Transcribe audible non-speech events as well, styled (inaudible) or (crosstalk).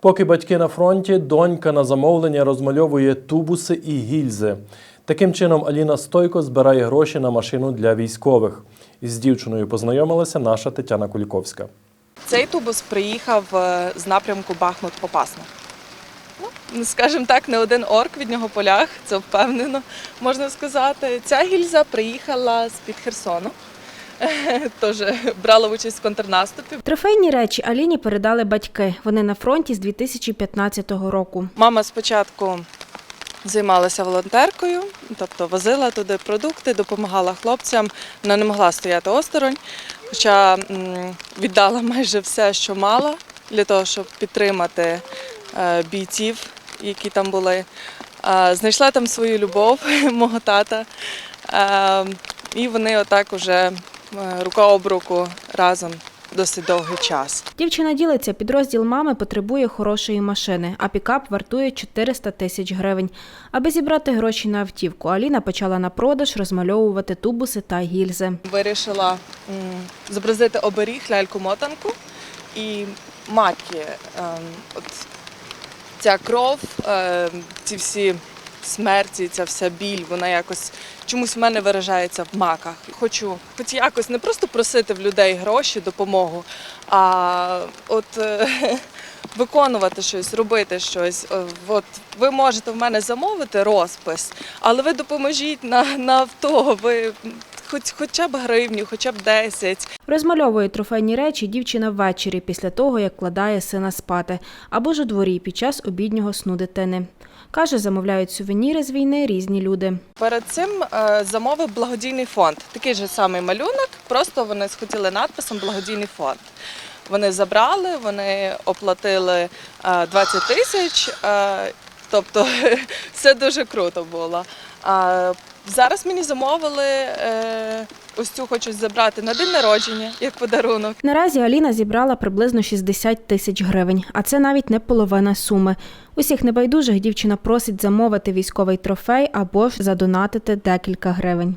Поки батьки на фронті, донька на замовлення розмальовує тубуси і гільзи. Таким чином Аліна Стойко збирає гроші на машину для військових. Із дівчиною познайомилася наша Тетяна Куліковська. Цей тубус приїхав е, з напрямку Бахмут-Попасна. Ну, скажімо так, не один орк від нього полях, це впевнено, можна сказати. Ця гільза приїхала з-під Херсону. (laughs) Теж брала участь в контрнаступі. Трофейні речі Аліні передали батьки. Вони на фронті з 2015 року. Мама спочатку займалася волонтеркою, тобто возила туди продукти, допомагала хлопцям. Вона не могла стояти осторонь, хоча віддала майже все, що мала, для того, щоб підтримати е, бійців, які там були. Е, Знайшла там свою любов, (laughs) мого тата. Е, І вони отак уже рука об руку разом досить довгий час. Дівчина ділиться, підрозділ мами потребує хорошої машини, а пікап вартує 400 тисяч гривень. Аби зібрати гроші на автівку, Аліна почала на продаж розмальовувати тубуси та гільзи. Вирішила зобразити оберіг, ляльку-мотанку і маки. Ем, От ця кров, ем, ці всі смерті, ця вся біль, вона якось чомусь в мене виражається в маках. Хочу хоч якось не просто просити в людей гроші, допомогу, а от е, (laughs) виконувати щось, робити щось. Е, От ви можете в мене замовити розпис, але ви допоможіть на, на авто. Ви хоч хоча б гривню, хоча б 10. Розмальовує трофейні речі дівчина ввечері після того, як кладає сина спати, або ж у дворі під час обіднього сну дитини. Каже, замовляють сувеніри з війни різні люди. Перед цим е, замовив благодійний фонд. Такий же самий малюнок, просто вони схотіли надписом Благодійний фонд. Вони забрали, вони оплатили е, 20 тисяч, е, тобто (laughs) все дуже круто було. А зараз мені замовили е, ось цю хочуть забрати на день народження як подарунок. Наразі Аліна зібрала приблизно 60 тисяч гривень, а це навіть не половина суми. Усіх небайдужих дівчина просить замовити військовий трофей або ж задонатити декілька гривень.